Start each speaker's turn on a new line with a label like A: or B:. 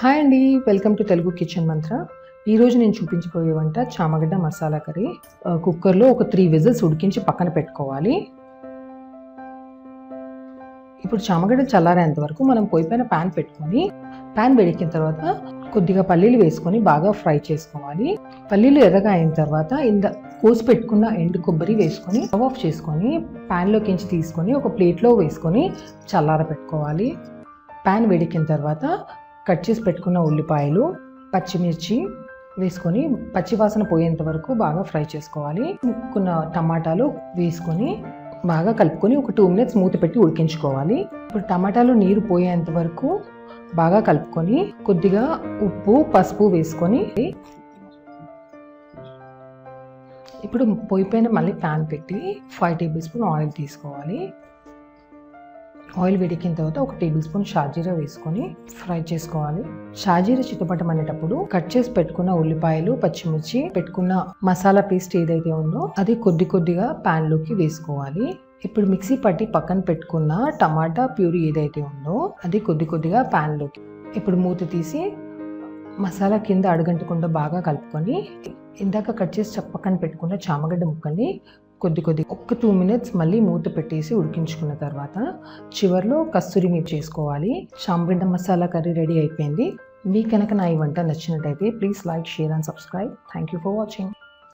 A: Hi అండి welcome to Telugu kitchen మంత్ర. ఈరోజు నేను చూపించబోయే వంట చామగడ్డ మసాలా కర్రీ. కుక్కర్లో ఒక త్రీ విజిల్స్ ఉడికించి పక్కన పెట్టుకోవాలి. ఇప్పుడు చామగడ్డ చల్లారేంత వరకు మనం పొయ్యి పైన ప్యాన్ పెట్టుకొని ప్యాన్ వేడెక్కిన తర్వాత కొద్దిగా పల్లీలు వేసుకొని బాగా ఫ్రై చేసుకోవాలి. పల్లీలు ఎర్రగా అయిన తర్వాత ఇంద కోసి పెట్టుకున్న ఎండు కొబ్బరి వేసుకొని స్టవ్ ఆఫ్ చేసుకొని ప్యాన్లోకించి తీసుకొని ఒక ప్లేట్లో వేసుకొని చల్లార పెట్టుకోవాలి ప్యాన్ వేడెక్కిన తర్వాత కట్ చేసి పెట్టుకున్న ఉల్లిపాయలు పచ్చిమిర్చి వేసుకొని పచ్చివాసన పోయేంత వరకు బాగా ఫ్రై చేసుకోవాలి. ముక్కున్న టమాటాలు వేసుకొని బాగా కలుపుకొని ఒక టూ మినిట్స్ మూత పెట్టి ఉడికించుకోవాలి. ఇప్పుడు టమాటాలు నీరు పోయేంత వరకు బాగా కలుపుకొని కొద్దిగా ఉప్పు పసుపు వేసుకొని ఇప్పుడు పొయ్యి పైన మళ్ళీ ప్యాన్ పెట్టి ఫైవ్ టేబుల్ స్పూన్ ఆయిల్ తీసుకోవాలి. ఆయిల్ వేడెక్కిన తర్వాత ఒక టేబుల్ స్పూన్ షాజీరా వేసుకొని ఫ్రై చేసుకోవాలి. షాజీరా చిట్టపట్టం అనేటప్పుడు కట్ చేసి పెట్టుకున్న ఉల్లిపాయలు పచ్చిమిర్చి పెట్టుకున్న మసాలా పేస్ట్ ఏదైతే ఉందో అది కొద్ది కొద్దిగా pan లోకి వేసుకోవాలి. ఇప్పుడు మిక్సీ పట్టి పక్కన పెట్టుకున్న టమాటా ప్యూరీ ఏదైతే ఉందో అది కొద్ది కొద్దిగా pan లోకి. ఇప్పుడు మూత తీసి మసాలా కింద అడుగంటకుండా బాగా కలుపుకొని ఇందాక కట్ చేసి చ- పెట్టుకున్న చామగడ్డ ముక్కల్ని కొద్ది కొద్ది ఒక్క టూ మినిట్స్ మళ్ళీ మూత పెట్టేసి ఉడికించుకున్న తర్వాత చివర్లో కస్తూరి మీరు చేసుకోవాలి. చామగడ్డ మసాలా కర్రీ రెడీ అయిపోయింది. మీ కనుక నా ఈ వంట నచ్చినట్టయితే please like share and subscribe. Thank you for watching